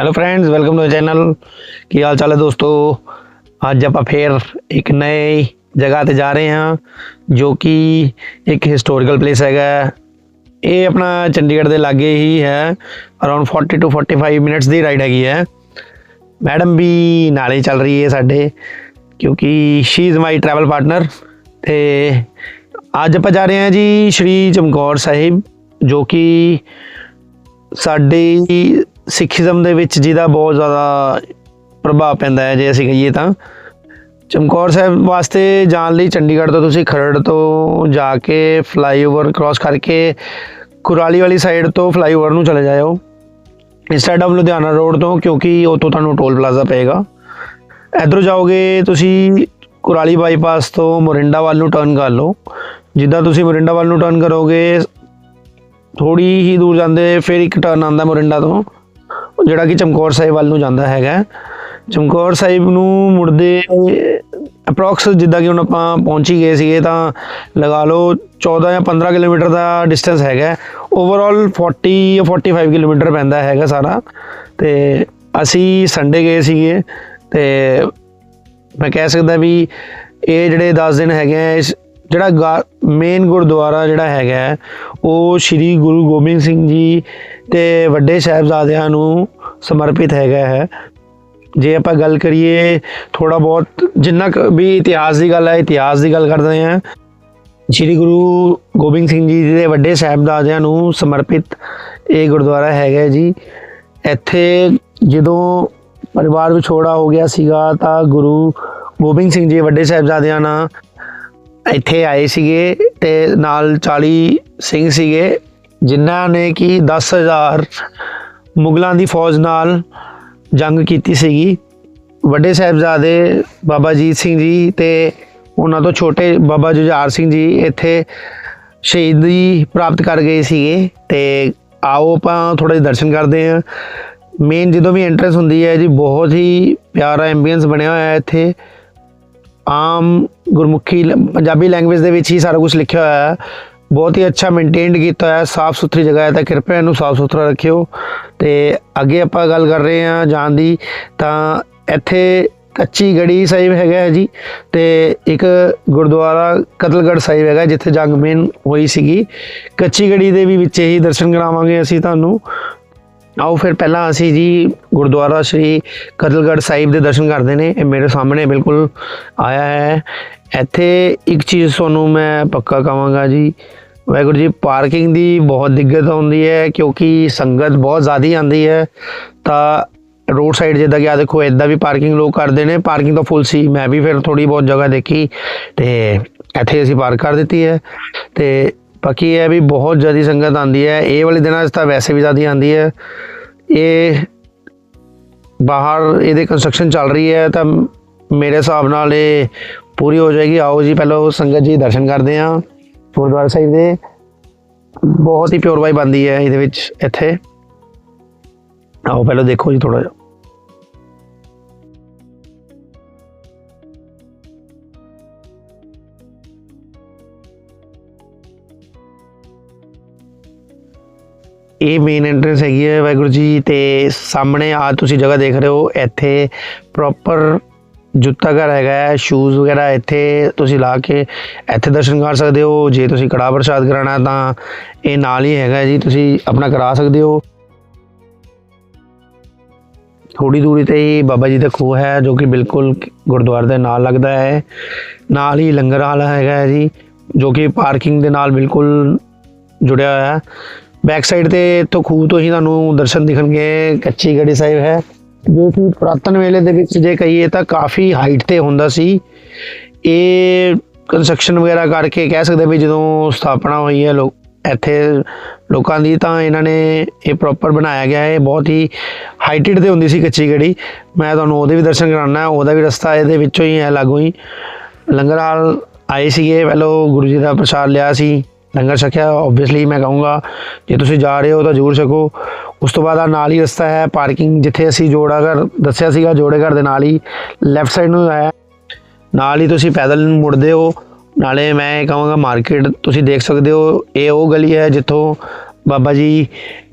Hello friends welcome to channel ਕੀ ਹਾਲ ਚਾਲ ਹੈ ਦੋਸਤੋ? ਅੱਜ ਆਪਾਂ ਫੇਰ ਇੱਕ ਨਈ ਜਗ੍ਹਾ ਤੇ ਜਾ ਰਹੇ ਹਾਂ, ਜੋ ਕਿ ਇੱਕ ਹਿਸਟੋਰੀਕਲ ਪਲੇਸ ਹੈਗਾ ਇਹ ਆਪਣਾ ਚੰਡੀਗੜ੍ਹ ਦੇ ਲਾਗੇ ਹੀ ਹੈ। ਅਰਾਊਂਡ 40 ਟੂ 45 ਮਿੰਟਸ ਦੀ ਰਾਈਡ ਹੈਗੀ ਹੈ। ਮੈਡਮ ਵੀ ਨਾਲੇ ਚੱਲ ਰਹੀ ਹੈ ਸਾਡੇ, ਕਿਉਂਕਿ she is my travel partner ਤੇ ਅੱਜ ਆਪਾਂ ਜਾ ਰਹੇ ਹਾਂ ਜੀ ਸ਼੍ਰੀ ਚਮਕੌਰ ਸਾਹਿਬ, ਜੋ ਕਿ ਸਾਡੀ ਸਿੱਖੀਜ਼ਮ ਦੇ ਵਿੱਚ ਜਿਹਦਾ ਬਹੁਤ ਜ਼ਿਆਦਾ ਪ੍ਰਭਾਵ ਪੈਂਦਾ ਹੈ ਜੇ ਅਸੀਂ ਕਹੀਏ ਤਾਂ। ਚਮਕੌਰ ਸਾਹਿਬ ਵਾਸਤੇ ਜਾਣ ਲਈ ਚੰਡੀਗੜ੍ਹ ਤੋਂ ਤੁਸੀਂ ਖਰੜ ਤੋਂ ਜਾ ਕੇ ਫਲਾਈਓਵਰ ਕ੍ਰਾਸ ਕਰਕੇ ਕੁਰਾਲੀ ਵਾਲੀ ਸਾਈਡ ਤੋਂ ਫਲਾਈਓਵਰ ਨੂੰ ਚਲੇ ਜਾਇਓ। ਇੰਸਟੈਡ ਆਫ ਲੁਧਿਆਣਾ ਰੋਡ ਤੋਂ, ਕਿਉਂਕਿ ਉੱਥੋਂ ਤੁਹਾਨੂੰ ਟੋਲ ਪਲਾਜ਼ਾ ਪਏਗਾ। ਇਧਰੋਂ ਜਾਓਗੇ ਤੁਸੀਂ ਕੁਰਾਲੀ ਬਾਈਪਾਸ ਤੋਂ ਮੋਰਿੰਡਾ ਵੱਲ ਨੂੰ ਟਰਨ ਕਰ ਲਓ। ਜਿੱਦਾਂ ਤੁਸੀਂ ਮੋਰਿੰਡਾ ਵੱਲ ਨੂੰ ਟਰਨ ਕਰੋਗੇ ਥੋੜੀ ਹੀ ਦੂਰ ਜਾਂਦੇ, ਫਿਰ ਇੱਕ ਟਰਨ ਆਉਂਦਾ ਮੋਰਿੰਡਾ ਤੋਂ। ਜਿਹੜਾ ਕਿ ਚਮਕੌਰ ਸਾਹਿਬ ਵੱਲ ਨੂੰ ਜਾਂਦਾ ਹੈਗਾ। ਚਮਕੌਰ ਸਾਹਿਬ ਨੂੰ ਮੁੜਦੇ ਅਪਰੋਕਸ ਜਿੱਦਾਂ ਕਿ ਹੁਣ ਆਪਾਂ ਪਹੁੰਚੀ ਗਏ ਸੀਗੇ ਤਾਂ ਲਗਾ ਲਓ 14 ਜਾਂ 15 ਕਿਲੋਮੀਟਰ ਦਾ ਡਿਸਟੈਂਸ ਹੈਗਾ। ਓਵਰਆਲ 40 ਜਾਂ 45 ਕਿਲੋਮੀਟਰ ਪੈਂਦਾ ਹੈਗਾ ਸਾਰਾ। ਤੇ ਅਸੀਂ ਸੰਡੇ ਗਏ ਸੀਗੇ ਤੇ ਮੈਂ ਕਹਿ ਸਕਦਾ ਵੀ ਇਹ ਜਿਹੜੇ 10 ਦਿਨ ਹੈਗੇ ਆ, ਇਸ ਜਿਹੜਾ ਮੇਨ ਗੁਰਦੁਆਰਾ ਜਿਹੜਾ ਹੈਗਾ ਹੈ, ਉਹ ਸ੍ਰੀ ਗੁਰੂ ਗੋਬਿੰਦ ਸਿੰਘ ਜੀ ਤੇ ਵੱਡੇ ਸਾਹਿਬਜ਼ਾਦਿਆਂ ਨੂੰ ਸਮਰਪਿਤ ਹੈਗਾ ਹੈ। ਜੇ ਆਪਾਂ ਗੱਲ ਕਰੀਏ ਥੋੜਾ ਬਹੁਤ ਜਿੰਨਾ ਕੁ ਵੀ ਇਤਿਹਾਸ ਦੀ ਗੱਲ ਹੈ ਇਤਿਹਾਸ ਦੀ ਗੱਲ ਕਰਦੇ ਹਾਂ। ਸ੍ਰੀ ਗੁਰੂ ਗੋਬਿੰਦ ਸਿੰਘ ਜੀ ਦੇ ਵੱਡੇ ਸਾਹਿਬਜ਼ਾਦਿਆਂ ਨੂੰ ਸਮਰਪਿਤ ਇਹ ਗੁਰਦੁਆਰਾ ਹੈਗਾ ਜੀ। ਇੱਥੇ ਜਦੋਂ ਪਰਿਵਾਰ ਵਿਛੋੜਾ ਹੋ ਗਿਆ ਸੀਗਾ ਤਾਂ ਗੁਰੂ ਗੋਬਿੰਦ ਸਿੰਘ ਜੀ ਵੱਡੇ ਸਾਹਿਬਜ਼ਾਦਿਆਂ ਨਾਲ ਇੱਥੇ ਆਏ ਸੀਗੇ ਤੇ ਨਾਲ 40 ਸਿੰਘ ਸੀਗੇ, ਜਿਨ੍ਹਾਂ ਨੇ ਕਿ 10000 ਮੁਗਲਾਂ ਦੀ ਫੌਜ ਨਾਲ ਜੰਗ ਕੀਤੀ ਸੀਗੀ। ਵੱਡੇ ਸਾਹਿਬਜ਼ਾਦੇ ਬਾਬਾ ਜੀਤ ਸਿੰਘ ਜੀ ਤੇ ਉਹਨਾਂ ਤੋਂ ਛੋਟੇ ਬਾਬਾ ਜੁਝਾਰ ਸਿੰਘ ਜੀ ਇੱਥੇ ਸ਼ਹੀਦੀ ਪ੍ਰਾਪਤ ਕਰ ਗਏ ਸੀਗੇ ਤੇ ਆਓ ਆਪਾਂ ਥੋੜੇ ਦਰਸ਼ਨ ਕਰਦੇ ਹਾਂ। ਮੇਨ ਜਦੋਂ ਵੀ ਐਂਟਰੈਂਸ ਹੁੰਦੀ ਹੈ ਜੀ, ਬਹੁਤ ਹੀ ਪਿਆਰਾ ਐਂਬੀਐਂਸ ਬਣਿਆ ਹੋਇਆ ਹੈ ਇੱਥੇ। ਆਮ ਗੁਰਮੁਖੀ ਲ- ਪੰਜਾਬੀ ਲੈਂਗੁਏਜ ਦੇ ਵਿੱਚ ਹੀ ਸਾਰਾ ਕੁਝ ਲਿਖਿਆ ਹੋਇਆ ਹੈ। ਬਹੁਤ ਹੀ ਅੱਛਾ ਮੇਨਟੇਨਡ ਕੀਤਾ ਹੋਇਆ ਹੈ। ਸਾਫ਼ ਸੁਥਰੀ ਜਗ੍ਹਾ ਹੈ ਤਾਂ ਕਿਰਪਾ ਇਹਨੂੰ ਸਾਫ਼ ਸੁਥਰਾ ਰੱਖਿਓ। ਤੇ ਅੱਗੇ ਆਪਾਂ ਗੱਲ ਕਰ ਰਹੇ ਹਾਂ ਜਾਣ ਦੀ, ਤਾਂ ਇੱਥੇ ਕੱਚੀ ਗੜੀ ਸਾਹਿਬ ਹੈਗਾ ਹੈ ਜੀ, ਤੇ ਇੱਕ ਗੁਰਦੁਆਰਾ ਕਤਲਗੜ੍ਹ ਸਾਹਿਬ ਹੈਗਾ, ਜਿੱਥੇ ਜੰਗ ਮੇਨ ਹੋਈ ਸੀਗੀ। ਕੱਚੀ ਗੜੀ ਦੇ ਵੀ ਵਿੱਚ ਹੀ ਦਰਸ਼ਨ ਕਰਾਵਾਂਗੇ ਅਸੀਂ ਤੁਹਾਨੂੰ। ਆਓ ਫਿਰ ਪਹਿਲਾਂ ਅਸੀਂ ਜੀ ਗੁਰਦੁਆਰਾ ਸ੍ਰੀ ਕਤਲਗੜ੍ਹ ਸਾਹਿਬ ਦੇ ਦਰਸ਼ਨ ਕਰਦੇ ਨੇ। ਇਹ ਮੇਰੇ ਸਾਹਮਣੇ ਬਿਲਕੁਲ ਆਇਆ ਹੈ। ਇੱਥੇ ਇੱਕ ਚੀਜ਼ ਤੁਹਾਨੂੰ ਮੈਂ ਪੱਕਾ ਕਹਾਂਗਾ ਜੀ, ਵਾਹਿਗੁਰੂ ਜੀ, ਪਾਰਕਿੰਗ ਦੀ ਬਹੁਤ ਦਿੱਕਤ ਆਉਂਦੀ ਹੈ ਕਿਉਂਕਿ ਸੰਗਤ ਬਹੁਤ ਜ਼ਿਆਦਾ ਆਉਂਦੀ ਹੈ। ਤਾਂ ਰੋਡ ਸਾਈਡ ਜਿੱਦਾਂ ਕਿ ਆ ਦੇਖੋ, ਇਦਾਂ ਵੀ ਪਾਰਕਿੰਗ ਲੋਕ ਕਰਦੇ ਨੇ। ਪਾਰਕਿੰਗ ਤਾਂ ਫੁੱਲ ਸੀ, ਮੈਂ ਵੀ ਫਿਰ ਥੋੜੀ ਬਹੁਤ ਜਗ੍ਹਾ ਦੇਖੀ ਤੇ ਇੱਥੇ ਅਸੀਂ ਪਾਰਕ ਕਰ ਦਿੱਤੀ ਹੈ ਤੇ ਬਾਕੀ ਇਹ ਹੈ ਵੀ ਬਹੁਤ ਜ਼ਿਆਦਾ ਸੰਗਤ ਆਉਂਦੀ ਹੈ। ਇਹ ਵਾਲੇ ਦਿਨਾਂ 'ਚ ਤਾਂ ਵੈਸੇ ਵੀ ਜ਼ਿਆਦਾ ਆਉਂਦੀ ਹੈ। ਇਹ ਬਾਹਰ ਇਹਦੇ ਕੰਸਟਰਕਸ਼ਨ ਚੱਲ ਰਹੀ ਹੈ ਤਾਂ ਮੇਰੇ ਹਿਸਾਬ ਨਾਲ ਇਹ ਪੂਰੀ ਹੋ ਜਾਏਗੀ। ਆਓ ਜੀ, ਪਹਿਲਾਂ ਸੰਗਤ ਜੀ ਦਰਸ਼ਨ ਕਰਦੇ ਹਾਂ ਗੁਰਦੁਆਰਾ ਸਾਹਿਬ ਦੇ। ਬਹੁਤ ਹੀ ਪਿਓਰ ਵਾਈ ਬੰਦੀ ਹੈ ਇਹਦੇ ਵਿੱਚ ਇੱਥੇ। ਆਓ, ਪਹਿਲਾਂ ਦੇਖੋ ਜੀ ਥੋੜਾ ਜਿਹਾ। ਇਹ ਮੇਨ ਐਂਟਰੈਂਸ ਹੈਗੀ ਹੈ ਵਾਹਿਗੁਰੂ ਜੀ ਤੇ ਸਾਹਮਣੇ ਆ ਤੁਸੀਂ ਜਗ੍ਹਾ ਦੇਖ ਰਹੇ ਹੋ, ਇੱਥੇ ਪ੍ਰੋਪਰ ਜੁੱਤਾ ਘਰ ਹੈਗਾ ਹੈ ਸ਼ੂਜ਼ ਵਗੈਰਾ ਇੱਥੇ ਤੁਸੀਂ ਲਾ ਕੇ ਇੱਥੇ ਦਰਸ਼ਨ ਕਰ ਸਕਦੇ ਹੋ, ਜੇ ਤੁਸੀਂ ਕੜਾ ਪ੍ਰਸ਼ਾਦ ਕਰਾਣਾ ਤਾਂ ਇਹ ਨਾਲ ਹੀ ਹੈਗਾ ਜੀ, ਤੁਸੀਂ ਆਪਣਾ ਕਰਾ ਸਕਦੇ ਹੋ। ਥੋੜੀ ਦੂਰੀ ਤੇ ਹੀ ਬਾਬਾ ਜੀ ਦਾ ਖੂਹ ਹੈ, ਜੋ ਕਿ ਬਿਲਕੁਲ ਗੁਰਦੁਆਰੇ ਦੇ ਨਾਲ ਲੱਗਦਾ ਹੈ। ਨਾਲ ਹੀ ਲੰਗਰ ਹਾਲ ਹੈਗਾ ਹੈ ਜੀ, ਜੋ ਕਿ ਪਾਰਕਿੰਗ ਦੇ ਨਾਲ ਬਿਲਕੁਲ ਜੁੜਿਆ ਹੋਇਆ ਹੈ। ਬੈਕ ਸਾਈਡ ਤੇ ਇੱਥੋਂ ਖੂਹ ਤੋਂ ਹੀ ਤੁਹਾਨੂੰ ਦਰਸ਼ਨ ਦਿਖਣਗੇ ਕੱਚੀ ਗੜੀ ਸਾਹਿਬ ਹੈ। ਜੋ ਕਿ ਪੁਰਾਤਨ ਵੇਲੇ ਦੇ ਵਿੱਚ ਜੇ ਕਹੀਏ ਤਾਂ ਕਾਫੀ ਹਾਈਟ ਤੇ ਹੁੰਦਾ ਸੀ। ਇਹ ਕੰਸਟਰਕਸ਼ਨ ਵਗੈਰਾ ਕਰਕੇ ਕਹਿ ਸਕਦੇ ਵੀ ਜਦੋਂ ਸਥਾਪਨਾ ਹੋਈ ਹੈ ਲੋਕ ਇੱਥੇ ਲੋਕਾਂ ਦੀ ਤਾਂ ਇਹਨਾਂ ਨੇ ਇਹ ਪ੍ਰੋਪਰ ਬਣਾਇਆ ਗਿਆ ਹੈ। ਇਹ ਬਹੁਤ ਹੀ ਹਾਈਟਡ ਤੇ ਹੁੰਦੀ ਸੀ ਕੱਚੀ ਗੜੀ ਮੈਂ ਤੁਹਾਨੂੰ ਉਹਦੇ ਵੀ ਦਰਸ਼ਨ ਕਰਾਉਣਾ ਹੈ ਉਹਦਾ ਵੀ ਰਸਤਾ ਇਹਦੇ ਵਿੱਚੋਂ ਹੀ ਹੈ ਲਾਗੂ ਹੀ। ਲੰਗਰ ਹਾਲ ਆਏ ਸੀਗੇ, ਪਹਿਲੋਂ ਗੁਰੂ ਜੀ ਦਾ ਪ੍ਰਸ਼ਾਦ ਲਿਆ ਸੀ। ਲੰਗਰ ਛਕਿਆ ਆਬਵੀਅਸਲੀ ਮੈਂ ਕਹੂੰਗਾ, ਜੇ ਤੁਸੀਂ ਜਾ ਰਹੇ ਹੋ ਤਾਂ ਜ਼ਰੂਰ ਛਕੋ। ਉਸ ਤੋਂ ਬਾਅਦ ਆ ਨਾਲ ਹੀ ਰਸਤਾ ਹੈ ਪਾਰਕਿੰਗ ਜਿੱਥੇ ਅਸੀਂ ਜੋੜਾ ਘਰ ਦੱਸਿਆ ਸੀਗਾ ਜੋੜੇ ਘਰ ਦੇ ਨਾਲ ਹੀ ਲੈਫਟ ਸਾਈਡ ਨੂੰ ਹੈ ਨਾਲ ਹੀ ਤੁਸੀਂ ਪੈਦਲ ਮੁੜਦੇ ਹੋ, ਨਾਲੇ ਮੈਂ ਕਹਾਂਗਾ ਮਾਰਕੀਟ ਤੁਸੀਂ ਦੇਖ ਸਕਦੇ ਹੋ, ਇਹ ਉਹ ਗਲੀ ਹੈ ਜਿੱਥੋਂ ਬਾਬਾ ਜੀ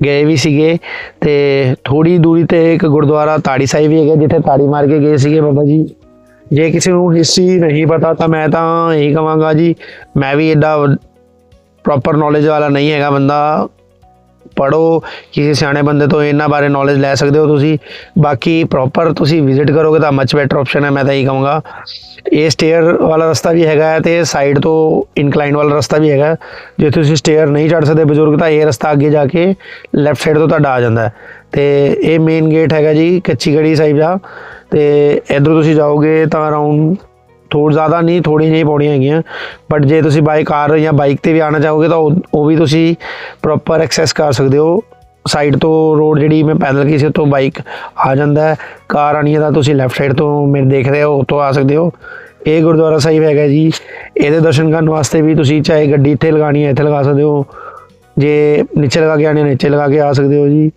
ਗਏ ਵੀ ਸੀਗੇ, ਤੇ ਥੋੜੀ ਦੂਰੀ ਤੇ ਇੱਕ ਗੁਰਦੁਆਰਾ ਤਾੜੀ ਸਾਹਿਬ ਵੀ ਹੈਗਾ, ਜਿੱਥੇ ਤਾੜੀ ਮਾਰ ਕੇ ਗਏ ਸੀਗੇ ਬਾਬਾ ਜੀ। ਜੇ ਕਿਸੇ ਨੂੰ ਹਿਸਟਰੀ ਨਹੀਂ ਪਤਾ ਤਾਂ ਮੈਂ ਤਾਂ ਇਹੀ ਕਹਾਂਗਾ ਜੀ, ਮੈਂ ਵੀ ਐਡਾ ਪ੍ਰੋਪਰ ਨੌਲੇਜ ਵਾਲਾ ਨਹੀਂ ਹੈਗਾ ਬੰਦਾ। ਪੜੋ ਕਿਸੇ ਸਿਆਣੇ ਬੰਦੇ ਤੋਂ ਇਹਨਾਂ ਬਾਰੇ ਨੌਲੇਜ ਲੈ ਸਕਦੇ ਹੋ ਤੁਸੀਂ। ਬਾਕੀ ਪ੍ਰੋਪਰ ਤੁਸੀਂ ਵਿਜ਼ਿਟ ਕਰੋਗੇ ਤਾਂ ਮੱਚ ਬੈਟਰ ਆਪਸ਼ਨ ਹੈ, ਮੈਂ ਤਾਂ ਇਹੀ ਕਹਾਂਗਾ। ਇਹ ਸਟੇਅਰ ਵਾਲਾ ਰਸਤਾ ਵੀ ਹੈਗਾ ਹੈ ਤੇ ਸਾਈਡ ਤੋਂ ਇਨਕਲਾਈਨ ਵਾਲਾ ਰਸਤਾ ਵੀ ਹੈਗਾ ਜੇ ਤੁਸੀਂ ਸਟੇਅਰ ਨਹੀਂ ਚੜ ਸਕਦੇ ਬਜ਼ੁਰਗ ਤਾਂ ਇਹ ਰਸਤਾ ਅੱਗੇ ਜਾ ਕੇ ਲੈਫਟ ਸਾਈਡ ਤੋਂ ਤੁਹਾਡਾ ਆ ਜਾਂਦਾ ਹੈ। ਤੇ ਇਹ ਮੇਨ ਗੇਟ ਹੈਗਾ ਜੀ ਕੱਚੀ ਗੜੀ ਸਾਹਿਬ ਦਾ। ਤੇ ਇਧਰ ਤੁਸੀਂ ਜਾਓਗੇ ਤਾਂ ਅਰਾਊਂਡ ਥੋੜਾ ਜ਼ਿਆਦਾ ਨਹੀਂ ਥੋੜੀ ਜਿਹੀ ਪੌੜੀਆਂ ਹੈਗੀਆਂ। ਬਟ ਜੇ ਤੁਸੀਂ ਬਾਈ ਕਾਰ ਜਾਂ ਬਾਈਕ ਤੇ ਵੀ ਆਣਾ ਚਾਹੋਗੇ ਤਾਂ ਉਹ ਉਹ ਵੀ ਤੁਸੀਂ ਪ੍ਰੋਪਰ ਐਕਸੈਸ ਕਰ ਸਕਦੇ ਹੋ। ਸਾਈਡ ਤੋਂ ਰੋਡ ਜਿਹੜੀ ਮੈਂ ਪੈਦਲ ਗਈ ਸੀ, ਉੱਥੋਂ ਬਾਈਕ ਆ ਜਾਂਦਾ ਹੈ। ਕਾਰ ਆਣੀ ਹੈ ਤਾਂ ਤੁਸੀਂ ਲੈਫਟ ਸਾਈਡ ਤੋਂ ਮੇਰੇ ਦੇਖ ਰਹੇ ਹੋ, ਉੱਥੋਂ ਆ ਸਕਦੇ ਹੋ। ਇਹ ਗੁਰਦੁਆਰਾ ਸਾਹਿਬ ਹੈਗਾ ਜੀ। ਇਹਦੇ ਦਰਸ਼ਨ ਕਰਨ ਵਾਸਤੇ ਵੀ ਤੁਸੀਂ ਚਾਹੇ ਗੱਡੀ ਇੱਥੇ ਲਗਾਣੀ ਹੈ, ਇੱਥੇ ਲਗਾ ਸਕਦੇ ਹੋ। ਜੇ ਨੀਚੇ ਲਗਾ ਕੇ ਆਣੇ ਨੀਚੇ ਲਗਾ ਕੇ ਆ ਸਕਦੇ ਹੋ ਜੀ।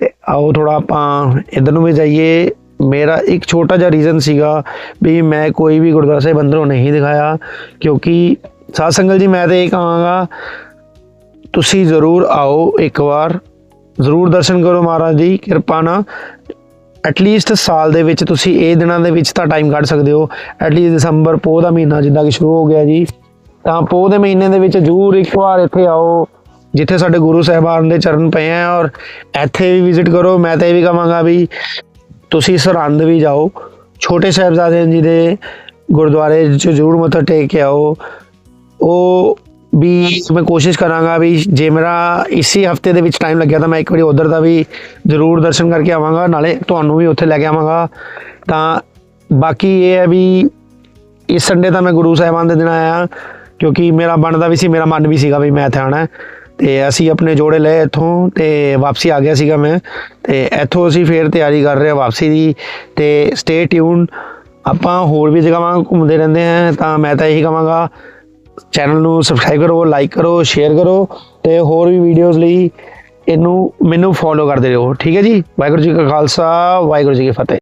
ਤੇ ਆਓ ਥੋੜਾ ਆਪਾਂ ਇਧਰ ਨੂੰ ਵੀ ਜਾਈਏ। ਮੇਰਾ ਇੱਕ ਛੋਟਾ ਜਿਹਾ ਰੀਜ਼ਨ ਸੀਗਾ ਵੀ ਮੈਂ ਕੋਈ ਵੀ ਗੁਰਦੁਆਰਾ ਸਾਹਿਬ ਅੰਦਰੋਂ ਨਹੀਂ ਦਿਖਾਇਆ, ਕਿਉਂਕਿ ਸਾਧ ਸੰਗਤ ਜੀ, ਮੈਂ ਤਾਂ ਇਹ ਕਹਾਂਗਾ, ਤੁਸੀਂ ਜ਼ਰੂਰ ਆਓ ਇੱਕ ਵਾਰ, ਜ਼ਰੂਰ ਦਰਸ਼ਨ ਕਰੋ ਮਹਾਰਾਜ ਦੀ ਕਿਰਪਾ ਨਾਲ। ਐਟਲੀਸਟ ਸਾਲ ਦੇ ਵਿੱਚ ਤੁਸੀਂ ਇਹ ਦਿਨਾਂ ਦੇ ਵਿੱਚ ਤਾਂ ਟਾਈਮ ਕੱਢ ਸਕਦੇ ਹੋ। ਐਟਲੀਸਟ ਦਸੰਬਰ ਪੋਹ ਦਾ ਮਹੀਨਾ ਜਿੱਦਾਂ ਕਿ ਸ਼ੁਰੂ ਹੋ ਗਿਆ ਜੀ। ਤਾਂ ਪੋਹ ਦੇ ਮਹੀਨੇ ਦੇ ਵਿੱਚ ਜ਼ਰੂਰ ਇੱਕ ਵਾਰ ਇੱਥੇ ਆਓ, ਜਿੱਥੇ ਸਾਡੇ ਗੁਰੂ ਸਾਹਿਬਾਨ ਦੇ ਚਰਨ ਪਏ ਆ ਔਰ ਇੱਥੇ ਵੀ ਵਿਜ਼ਿਟ ਕਰੋ। ਮੈਂ ਤਾਂ ਇਹ ਵੀ ਕਹਾਂਗਾ ਵੀ ਤੁਸੀਂ ਸਰਹੰਦ ਵੀ ਜਾਓ, ਛੋਟੇ ਸਾਹਿਬਜ਼ਾਦੇ ਜੀ ਦੇ ਗੁਰਦੁਆਰੇ 'ਚ ਜ਼ਰੂਰ ਮੱਥਾ ਟੇਕ ਕੇ ਆਓ। ਉਹ ਵੀ ਮੈਂ ਕੋਸ਼ਿਸ਼ ਕਰਾਂਗਾ ਵੀ ਜੇ ਮੇਰਾ ਇਸੇ ਹਫ਼ਤੇ ਦੇ ਵਿੱਚ ਟਾਈਮ ਲੱਗਿਆ ਤਾਂ ਮੈਂ ਇੱਕ ਵਾਰੀ ਉਧਰ ਦਾ ਵੀ ਜ਼ਰੂਰ ਦਰਸ਼ਨ ਕਰਕੇ ਆਵਾਂਗਾ, ਨਾਲੇ ਤੁਹਾਨੂੰ ਵੀ ਉੱਥੇ ਲੈ ਕੇ ਆਵਾਂਗਾ। ਤਾਂ ਬਾਕੀ ਇਹ ਹੈ ਵੀ ਇਸ ਸੰਡੇ ਤਾਂ ਮੈਂ ਗੁਰੂ ਸਾਹਿਬਾਨ ਦੇ ਦਿਨ ਆਇਆ, ਕਿਉਂਕਿ ਮੇਰਾ ਬਣਦਾ ਵੀ ਸੀ, ਮੇਰਾ ਮਨ ਵੀ ਸੀਗਾ ਵੀ ਮੈਂ ਇੱਥੇ ਆਣਾ ਤੇ ਅਸੀਂ ਆਪਣੇ ਜੋੜੇ ਲਏ ਇੱਥੋਂ ਤੇ ਵਾਪਸੀ ਆ ਗਿਆ ਸੀਗਾ ਮੈਂ। ਤੇ ਇੱਥੋਂ ਅਸੀਂ ਫੇਰ ਤਿਆਰੀ ਕਰ ਰਹੇ ਹਾਂ ਵਾਪਸੀ ਦੀ ਤੇ ਸਟੇ ਟਿਊਨ ਆਪਾਂ ਹੋਰ ਵੀ ਜਗ੍ਹਾਵਾਂ ਘੁੰਮਦੇ ਰਹਿੰਦੇ ਹਾਂ, ਤਾਂ ਮੈਂ ਤਾਂ ਇਹੀ ਕਹਾਂਗਾ ਚੈਨਲ ਨੂੰ ਸਬਸਕ੍ਰਾਈਬ ਕਰੋ ਲਾਈਕ ਕਰੋ ਸ਼ੇਅਰ ਕਰੋ ਤੇ ਹੋਰ ਵੀ ਵੀਡੀਓਜ਼ ਲਈ ਇਹਨੂੰ ਮੈਨੂੰ ਫੋਲੋ ਕਰਦੇ ਰਹੋ। ਠੀਕ ਹੈ ਜੀ? ਵਾਹਿਗੁਰੂ ਜੀ ਕਾ ਖਾਲਸਾ, ਵਾਹਿਗੁਰੂ ਜੀ ਕੀ ਫਤਿਹ।